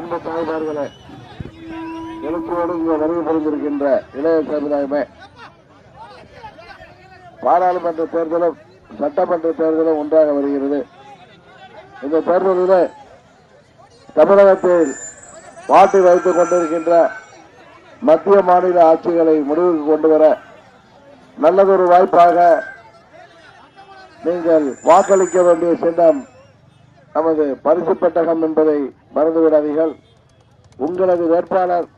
அன்பு தாய்மார்களே எழுப்போடு இங்கே வருகை புரிந்திருக்கின்ற இளைய சமுதாயமே பாராளுமன்ற தேர்தலும் சட்டமன்ற தேர்தலும் ஒன்றாக வருகிறது. இந்த தேர்தலில் தமிழகத்தில் வாட்டி வைத்துக் கொண்டிருக்கின்ற மத்திய மாநில ஆட்சிகளை முடிவுக்கு கொண்டு வர நல்லதொரு வாய்ப்பாக நீங்கள் வாக்களிக்க வேண்டிய சின்னம் நமது பரிசு பெட்டகம் என்பதை மறந்துவிடாதீர்கள். உங்களது வேட்பாளர்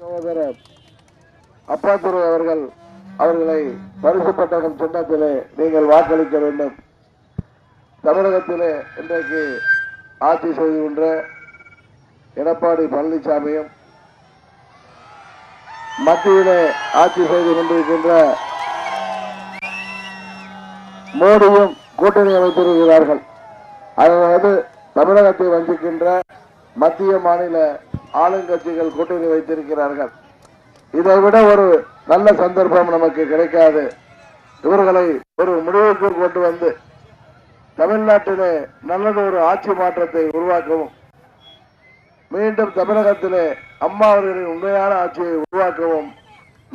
சகோதரர் அப்பாத்துறை அவர்கள் அவர்களை பரிசு பெட்டகம் சின்னத்திலே நீங்கள் வாக்களிக்க வேண்டும். தமிழகத்திலே இன்றைக்கு ஆட்சி செய்கின்ற எடப்பாடி பழனிசாமியும் மத்தியிலே ஆட்சி செய்து கொண்டிருக்கின்ற மோடியும் கூட்டணி அமைத்திருக்கிறார்கள். அதாவது தமிழகத்தை வஞ்சிக்கின்ற மத்திய மாநில ஆளுங்கட்சிகள் கூட்டணி வைத்திருக்கிறார்கள். இதை விட ஒரு நல்ல சந்தர்ப்பம் நமக்கு கிடைக்காது. இவர்களை ஒரு முடிவுக்கு கொண்டு வந்து தமிழ்நாட்டிலே நல்லது ஒரு ஆட்சி மாற்றத்தை உருவாக்கவும் மீண்டும் தமிழகத்திலே அம்மா அவர்களின் உண்மையான ஆட்சியை உருவாக்கவும்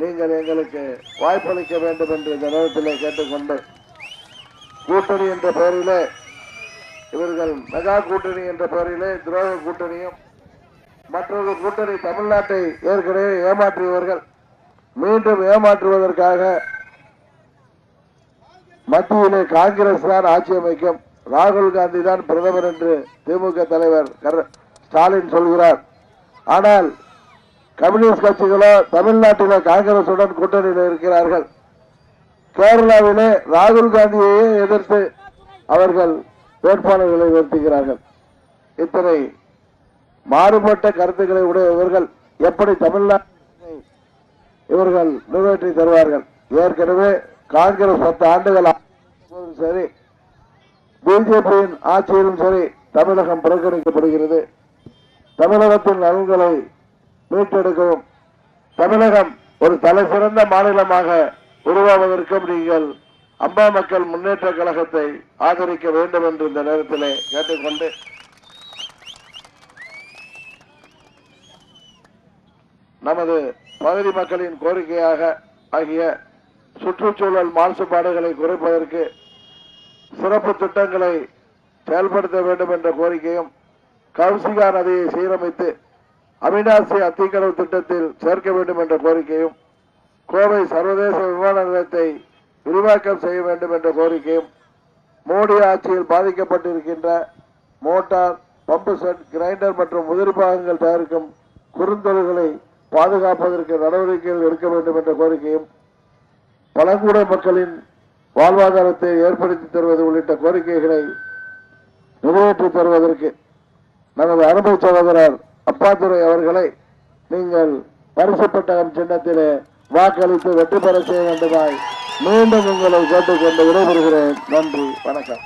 நீங்கள் எங்களுக்கு வாய்ப்பளிக்க வேண்டும் என்று இந்த நேரத்திலே கேட்டுக்கொண்டு கூட்டணி என்ற பெயரிலே இவர்கள் மெகா கூட்டணி என்ற பெயரிலே துரோக கூட்டணியும் மற்றொரு கூட்டணி தமிழ்நாட்டை ஏற்கனவே ஏமாற்றியவர்கள் மீண்டும் ஏமாற்றுவதற்காக மத்தியிலே காங்கிரஸ் தான் ஆட்சி அமைக்கும். ராகுல் காந்தி தான் பிரதமர் என்று திமுக தலைவர் ஸ்டாலின் சொல்கிறார். ஆனால் கம்யூனிஸ்ட் கட்சிகளோ தமிழ்நாட்டிலே காங்கிரசுடன் கூட்டணியில் இருக்கிறார்கள். கேரளாவிலே ராகுல் காந்தியையே எதிர்த்து அவர்கள் வேட்பாளர்களை நிறுத்துகிறார்கள் இத்தனை மாறுபட்ட கருத்துக்களை உடைய இவர்கள் எப்படி தமிழ்நாட்டை இவர்கள் நிறைவேற்றி தருவார்கள்? ஏற்கனவே காங்கிரஸ் பத்து ஆண்டுகள் சரி பிஜேபியின் ஆட்சியிலும் சரி தமிழகம் புறக்கணிக்கப்படுகிறது. தமிழகத்தின் நலன்களை மீட்டெடுக்கவும் தமிழகம் ஒரு தலை சிறந்த மாநிலமாக உருவாவதற்கும் நீங்கள் அம்பா மக்கள் முன்னேற்ற கழகத்தை ஆதரிக்க வேண்டும் என்று இந்த நேரத்திலே கேட்டுக்கொண்டு நமது பகுதி மக்களின் கோரிக்கையாக ஆகிய சுற்றுச்சூழல் மாசுபாடுகளை குறைப்பதற்கு சிறப்பு திட்டங்களை செயல்படுத்த வேண்டும் என்ற கோரிக்கையும் கவுசிகா நதியை சீரமைத்து அவினாசி அத்திக்கடவு திட்டத்தில் சேர்க்க வேண்டும் என்ற கோரிக்கையும் கோவை சர்வதேச விமான நிலையத்தை விரிவாக்கம் செய்ய வேண்டும் என்ற கோரிக்கையும் மோடி ஆட்சியில் பாதிக்கப்பட்டிருக்கின்ற மோட்டார் பம்பு செட் கிரைண்டர் மற்றும் உதிரி பாகங்கள் தயாரிக்கும் குறுந்தொழில்களை பாதுகாப்பதற்கு நடவடிக்கைகள் எடுக்க வேண்டும் என்ற கோரிக்கையும் பழங்குட மக்களின் வாழ்வாதாரத்தை ஏற்படுத்தி தருவது உள்ளிட்ட கோரிக்கைகளை நிறைவேற்றி தருவதற்கு நமது அனுபவ சகோதரர் அப்பாத்துறை அவர்களை நீங்கள் பரிசு பெட்டகம் சின்னத்திலே வாக்களித்து வெற்றி பெற செய்ய வேண்டுமாய் மீண்டும் உங்களை கேட்டுக்கொண்டு விடைபெறுகிறேன். நன்றி வணக்கம்.